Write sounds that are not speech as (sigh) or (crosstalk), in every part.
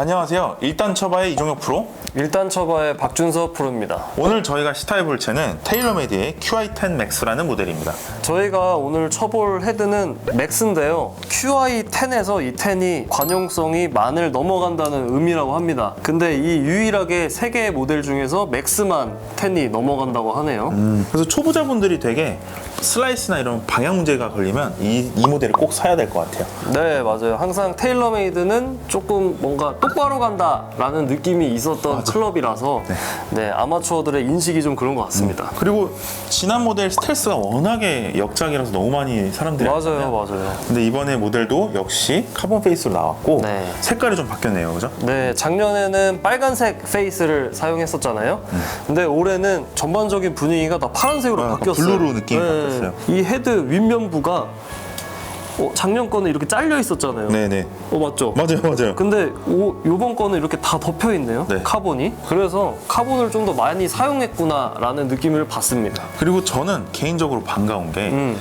안녕하세요. 일단 처바의 이종혁 프로. 일단 처바의 박준서 프로입니다. 오늘 저희가 시타해볼 차는 테일러메이드의 QI10 Max라는 모델입니다. 저희가 오늘 쳐볼 헤드는 맥스인데요. QI10에서 이 10이 관용성이 만을 넘어간다는 의미라고 합니다. 근데 이 유일하게 세 개의 모델 중에서 맥스만 10이 넘어간다고 하네요. 그래서 초보자분들이 되게 슬라이스나 이런 방향 문제가 걸리면 이, 이 모델을 꼭 사야 될 것 같아요. 네, 맞아요. 항상 테일러메이드는 조금 뭔가 똑 바로 간다라는 느낌이 있었던 클럽이라서 네. 아마추어들의 인식이 좀 그런 것 같습니다. 그리고 지난 모델 스텔스가 워낙에 역작이라서 너무 많이 사람들이 맞아요, 알잖아요. 맞아요. 근데 이번에 모델도 역시 카본 페이스로 나왔고 네. 색깔이 좀 바뀌었네요, 그죠? 네, 작년에는 빨간색 페이스를 사용했었잖아요. 근데 올해는 전반적인 분위기가 다 파란색으로 아, 약간 바뀌었어요. 블루로 느낌이 바뀌었어요. 이 헤드 윗면부가 어, 작년 거는 이렇게 잘려 있었잖아요. 네네. 어 맞죠? 맞아요, 맞아요. 근데 오, 요번 거는 이렇게 다 덮여 있네요. 네. 카본이. 그래서 카본을 좀 더 많이 사용했구나라는 느낌을 받습니다. 그리고 저는 개인적으로 반가운 게 음.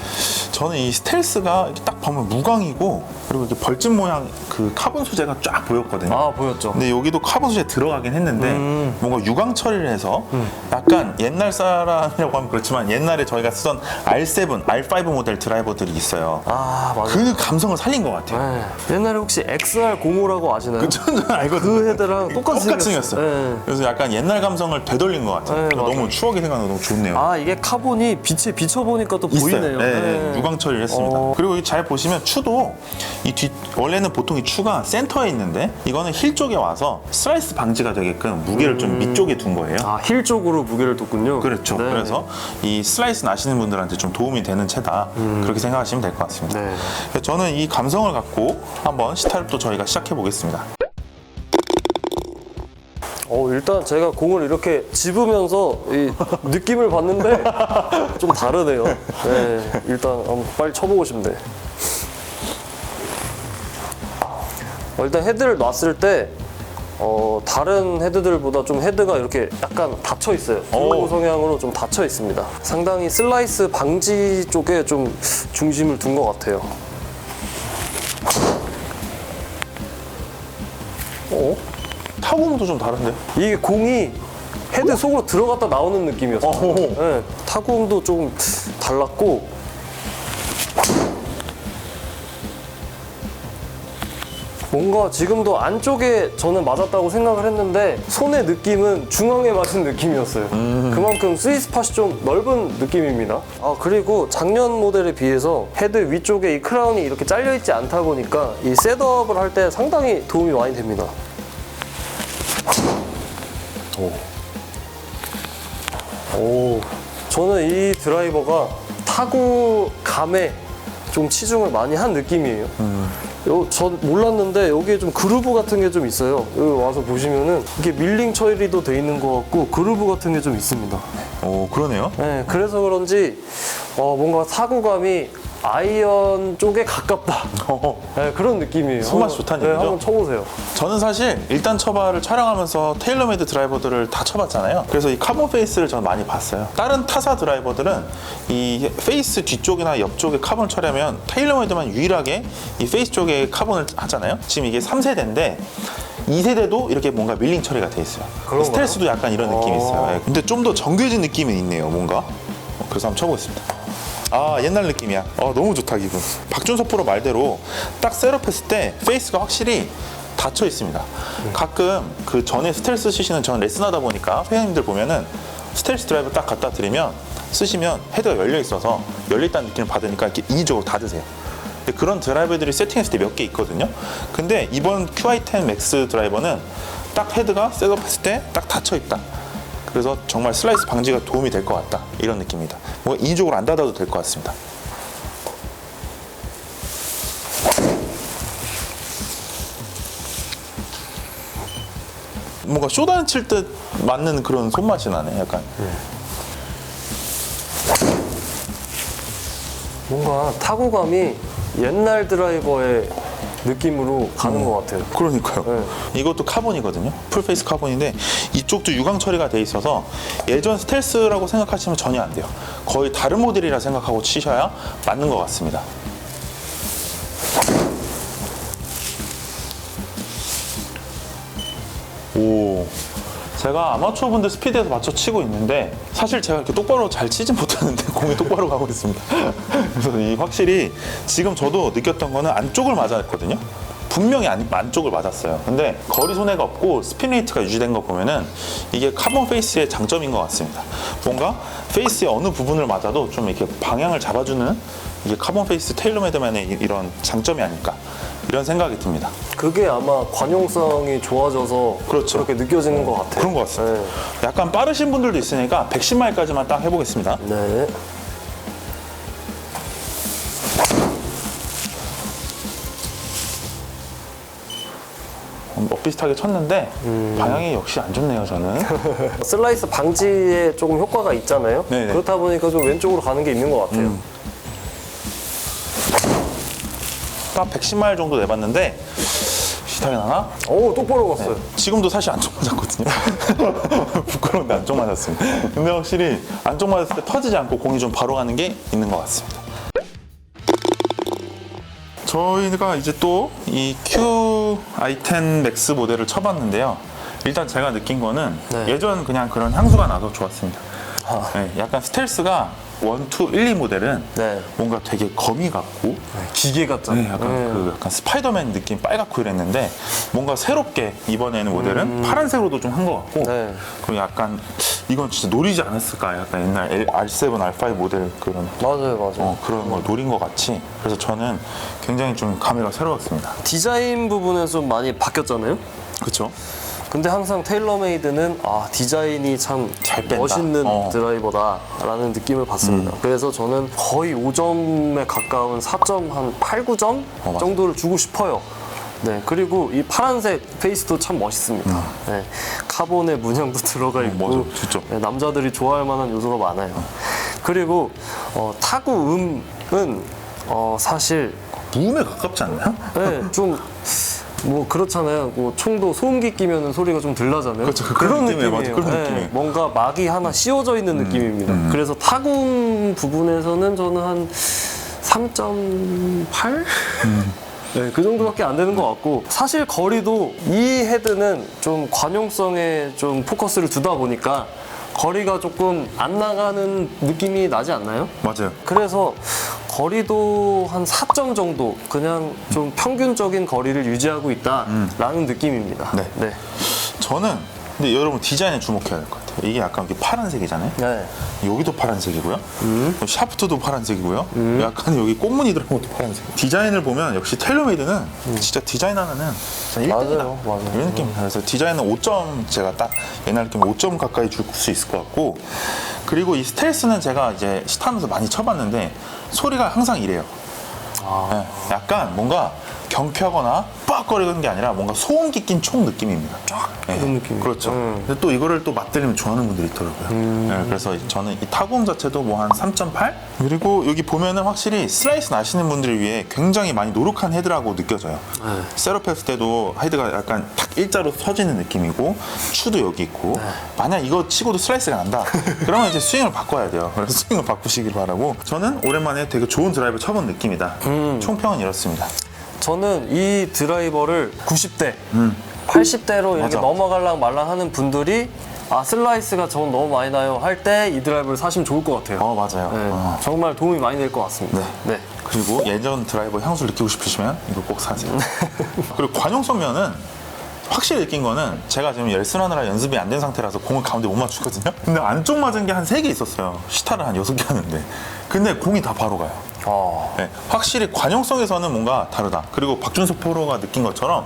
저는 이 스텔스가 이렇게 딱 보면 무광이고 그리고 이렇게 벌집 모양 그 카본 소재가 쫙 보였거든요. 아 보였죠. 근데 여기도 카본 소재 들어가긴 했는데 음. 뭔가 유광 처리를 해서 약간 옛날 사람이라고 하면 그렇지만 옛날에 저희가 쓰던 R7, R5 모델 드라이버들이 있어요. 아 맞아요. 그 감성을 살린 것 같아요. 네. 옛날에 혹시 XR05라고 아시나요? 저는 알거든요. 그 헤드랑 (laughs) 똑같이, 생겼어요. 네. 그래서 약간 옛날 감성을 되돌린 것 같아요. 네. 너무 추억이 생각나 너무 좋네요. 아 이게 카본이 빛에 비춰보니까 또. 보이네요. 네, 네. 유광 처리를 했습니다. 어. 그리고 여기 잘 보시면 추도 이 뒤 원래는 보통 이 추가 센터에 있는데 이거는 힐 쪽에 와서 슬라이스 방지가 되게끔 무게를 좀 밑쪽에 둔 거예요. 아, 힐 쪽으로 무게를 뒀군요. 그렇죠. 네. 그래서 이 슬라이스 나시는 분들한테 좀 도움이 되는 차다. 그렇게 생각하시면 될 것 같습니다. 네. 저는 이 감성을 갖고 한번 시타를 또 저희가 시작해 보겠습니다. 어, 일단 제가 공을 이렇게 집으면서 이 느낌을 봤는데 좀 다르네요. 네, 일단 빨리 쳐보고 싶네. 어, 일단 헤드를 놨을 때 어, 다른 헤드들보다 좀 헤드가 이렇게 약간 닫혀 있어요. 오. 오. 성향으로 좀 닫혀 있습니다. 상당히 슬라이스 방지 쪽에 좀 중심을 둔 것 같아요. 어? 타공도 좀 다른데? 이게 공이 헤드 속으로 들어갔다 나오는 느낌이었어요. 네, 타구음도 좀 달랐고 뭔가 지금도 안쪽에 저는 맞았다고 생각을 했는데 손의 느낌은 중앙에 맞은 느낌이었어요. 그만큼 스위스 팟이 좀 넓은 느낌입니다. 아 그리고 작년 모델에 비해서 헤드 위쪽에 이 크라운이 이렇게 잘려 있지 않다 보니까 이 셋업을 할 때 상당히 도움이 많이 됩니다. 오, 저는 이 드라이버가 타구 감에 좀 치중을 많이 한 느낌이에요. 요, 전 몰랐는데 여기에 좀 그루브 같은 게 좀 있어요. 여기 와서 보시면은 이게 밀링 처리도 돼 있는 것 같고 그루브 같은 게 좀 있습니다. 오, 그러네요. 네, 그래서 그런지 어, 뭔가 사구감이 아이언 쪽에 가깝다. 네, 그런 느낌이에요. 손맛이 한번- 좋다는 네, 얘기죠? 한번 쳐보세요. 저는 사실 일단 처바를 촬영하면서 테일러메이드 드라이버들을 다 쳐봤잖아요. 그래서 이 카본 페이스를 저는 많이 봤어요. 다른 타사 드라이버들은 이 페이스 뒤쪽이나 옆쪽에 카본을 처리하면 테일러메이드만 유일하게 이 페이스 쪽에 카본을 하잖아요. 지금 이게 3세대인데 2세대도 이렇게 뭔가 밀링 처리가 돼 있어요. 그런가요? 스텔스도 약간 이런 느낌이 어. 있어요. 예, 근데 좀 더 정교해진 느낌이 있네요, 뭔가. 그래서 한번 쳐보겠습니다. 아 옛날 느낌이야. 어, 너무 좋다 기분. 박준서 프로 말대로 딱 셋업했을 때 페이스가 확실히 닫혀 있습니다. 가끔 그 전에 스텔스 쓰시는 전 레슨하다 보니까 회원님들 보면은 스텔스 드라이브 딱 갖다 드리면 쓰시면 헤드가 열려 있어서 열려 있다는 느낌을 받으니까 이렇게 인위적으로 닫으세요. 그런 드라이버들이 세팅했을 때 몇 개 있거든요. 근데 이번 QI10 맥스 드라이버는 딱 헤드가 셋업했을 때 딱 닫혀 있다. 그래서 정말 슬라이스 방지가 도움이 될 것 같다 이런 느낌입니다. 뭐 인위적으로 안 닫아도 될 것 같습니다. 뭔가 쇼단 칠듯 맞는 그런 손맛이 나네 약간. 뭔가 타구감이 옛날 드라이버의 느낌으로 가는 것 같아요. 그러니까요. 이것도 카본이거든요. 풀페이스 카본인데 이쪽도 유광 처리가 돼 있어서 예전 스텔스라고 생각하시면 전혀 안 돼요. 거의 다른 모델이라 생각하고 치셔야 맞는 것 같습니다. 오. 제가 아마추어 분들 스피드에서 맞춰 치고 있는데 사실 제가 이렇게 똑바로 잘 치진 (laughs) 못하는데 공이 똑바로 가고 있습니다. (laughs) 그래서 이 확실히 지금 저도 느꼈던 거는 안쪽을 맞았거든요. 분명히 안, 안쪽을 맞았어요. 근데 거리 손해가 없고 스핀 레이트가 유지된 거 보면은 이게 카본 페이스의 장점인 것 같습니다. 뭔가 페이스의 어느 부분을 맞아도 좀 이렇게 방향을 잡아주는 이게 카본 페이스 테일러메드만의 이- 이런 장점이 아닐까 이런 생각이 듭니다. 그게 아마 관용성이 좋아져서 그렇죠. 렇게 느껴지는 것 같아요. 그런 것 같습니다. 약간 빠르신 분들도 있으니까 110마일까지만 딱 해보겠습니다. 네. 네. 어, 비슷하게 쳤는데 방향이 역시 안 좋네요, 저는. (laughs) 슬라이스 방지에 조금 효과가 있잖아요. 네네. 그렇다 보니까 좀 왼쪽으로 가는 게 있는 것 같아요. 딱 110마일 정도 내봤는데 비슷하게 나나? 오, 똑바로 갔어요. 지금도 사실 안쪽 맞았거든요. (laughs) 부끄러운데 안쪽 맞았습니다. 근데 확실히 안쪽 맞았을 때 터지지 않고 공이 좀 바로 가는 게 있는 것 같습니다. 저희가 이제 또 이 QI10 맥스 모델을 쳐봤는데요. 일단 제가 느낀 거는 네. 예전 그냥 그런 향수가 나서 좋았습니다. 아. 네, 약간 스텔스가 1, 2, 1, 2 모델은 네. 뭔가 되게 거미 같고 기계 같잖아요. 네, 약간 그 약간 스파이더맨 느낌 빨갛고 이랬는데 뭔가 새롭게 이번에는 모델은 파란색으로도 좀 한 것 같고 네. 그리고 약간 이건 진짜 노리지 않았을까 약간 옛날 L- R7, R5 모델 그런 맞아요, 맞아요. 어, 그런 걸 노린 것 같이 그래서 저는 굉장히 좀 감회가 새로웠습니다. 디자인 부분에서 좀 많이 바뀌었잖아요. 그렇죠? 근데 항상 테일러메이드는 아 디자인이 참 잘 뺀다. 멋있는 어. 드라이버다라는 느낌을 받습니다. 그래서 저는 거의 5점에 가까운 4점 한 8, 9점 어, 맞아. 정도를 주고 싶어요. 네 그리고 이 파란색 페이스도 참 멋있습니다. 네, 카본의 문양도 (laughs) 들어가 있고 음. 맞아, 진짜. 네, 남자들이 좋아할 만한 요소가 많아요. 그리고 어, 타구 음은 어, 사실 무음에 가깝지 않나요? 네, 좀. 뭐 그렇잖아요. 뭐 총도 소음기 끼면은 소리가 좀 들나잖아요. 그렇죠. 그런 느낌이에요. 맞아, 그런 네, 느낌이에요. 음, 뭔가 막이 하나 씌워져 있는 느낌입니다. 그래서 타금 부분에서는 저는 한 3.8? 네, 그 정도밖에 안 되는 것 같고 사실 거리도 이 헤드는 좀 관용성에 좀 포커스를 두다 보니까 거리가 조금 안 나가는 느낌이 나지 않나요? 맞아요. 그래서 거리도 한 4점 정도 그냥 좀 평균적인 거리를 유지하고 있다라는 느낌입니다. 네. 네. 저는 근데 여러분 디자인에 주목해야 될것 같아요. 이게 약간 이렇게 파란색이잖아요. 네. 여기도 파란색이고요. 음. 샤프트도 파란색이고요. 약간 여기 꽃무늬 들어간 것도 파란색. 디자인을 보면 역시 텔러메이드는 진짜 디자인 하나는 진짜 1등이다. 음. 맞아요, 맞아요. 이런 느낌입니다. 그래서 디자인은 5점 제가 딱 옛날 느낌 5점 가까이 줄 수 있을 것 같고 그리고 이 스텔스는 제가 이제 시타면서 많이 쳐봤는데 소리가 항상 이래요. 아. 네, 약간 뭔가 경쾌하거나 빡거리는 게 아니라 뭔가 소음기 낀 총 느낌입니다. 쫙. 네, 그런 느낌이에요. 그렇죠. 음. 근데 또 이거를 또 맛들리면 좋아하는 분들이 있더라고요. 네, 그래서 저는 이 타구음 자체도 뭐 한 3.8? 그리고 여기 보면은 확실히 슬라이스 나시는 분들을 위해 굉장히 많이 노력한 헤드라고 느껴져요. 네. 세로패스 때도 헤드가 약간 탁 일자로 서지는 느낌이고 추도 여기 있고 네. 만약 이거 치고도 슬라이스가 난다 그러면 이제 스윙을 바꿔야 돼요 그래서 스윙을 바꾸시길 바라고 저는 오랜만에 되게 좋은 드라이브 쳐본 느낌이다 음. 총평은 이렇습니다 저는 이 드라이버를 90대, 80대로 이렇게 음. 맞아. 넘어갈랑 말랑 하는 분들이 아 슬라이스가 저는 너무 많이 나요 할 때 이 드라이버를 사시면 좋을 것 같아요. 어 맞아요 네, 어. 정말 도움이 많이 될 것 같습니다. 네. 그리고 예전 드라이버 향수 를 느끼고 싶으시면 이거 꼭 사세요 (laughs) 그리고 관용성 면은 확실히 느낀 거는 제가 지금 열순하느라 연습이 안 된 상태라서 공을 가운데 못 맞추거든요 근데 안쪽 맞은 게 한 세 개 있었어요 시타를 한 여섯 개 하는데 근데 공이 다 바로 가요 어, 네, 확실히 관용성에서는 뭔가 다르다. 그리고 박준석 프로가 느낀 것처럼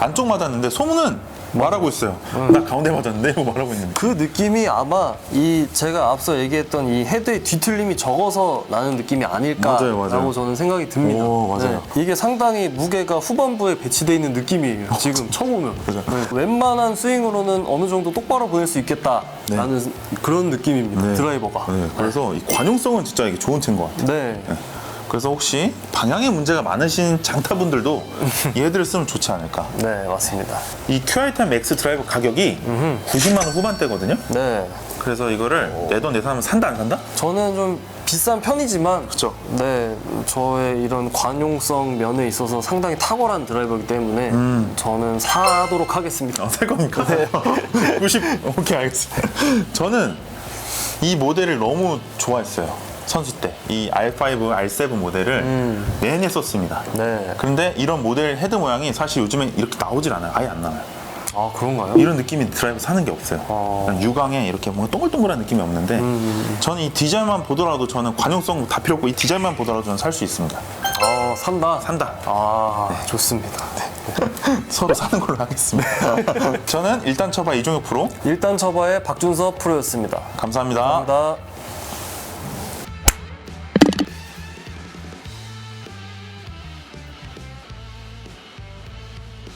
안쪽 맞았는데 소문은 말하고 있어요. 나 가운데 맞았는데 이거 말하고 있는데. 그 느낌이 아마 이 제가 앞서 얘기했던 이 헤드의 뒤틀림이 적어서 나는 느낌이 아닐까라고 맞아요, 맞아요. 저는 생각이 듭니다. 오, 맞아요. 네. 이게 상당히 무게가 후반부에 배치되어 있는 느낌이에요. (laughs) 지금 쳐보면 그죠. 네. 웬만한 스윙으로는 어느 정도 똑바로 보낼 수 있겠다라는 그런 느낌입니다. 네. 드라이버가. 네, 그래서 이 관용성은 진짜 이게 좋은 차인 것 같아요. 네. 네. 그래서 혹시 방향에 문제가 많으신 장타분들도 (laughs) 이 헤드를 쓰면 좋지 않을까. 네, 맞습니다. 이 QI10 맥스 드라이버 가격이 90만 원 후반대거든요. 네. 그래서 이거를 내 돈 내산하면 산다 안 산다? 저는 좀 비싼 편이지만 그쵸. 네 저의 이런 관용성 면에 있어서 상당히 탁월한 드라이버이기 때문에 저는 사도록 하겠습니다. 어, 살 겁니까? (laughs) 90 오케이 알겠습니다. 저는 이 모델을 너무 좋아했어요. 때 이 R5, R7 모델을 내내 썼습니다. 네. 그런데 이런 모델 헤드 모양이 사실 요즘엔 이렇게 나오질 않아요. 아예 안 나와요. 아 그런가요? 이런 느낌이 드라이브 사는 게 없어요. 어. 그냥 유광에 이렇게 뭔가 동글동글한 느낌이 없는데 저는 이 디자인만 보더라도 저는 관용성 다 필요 없고 이 디자인만 보더라도 저는 살 수 있습니다. 아 산다. 산다. 아 좋습니다. (laughs) 서로 사는 걸로 하겠습니다. 저는 일단 쳐봐 이종혁 프로 일단 처바의 박준섭 프로였습니다. 감사합니다. 감사합니다.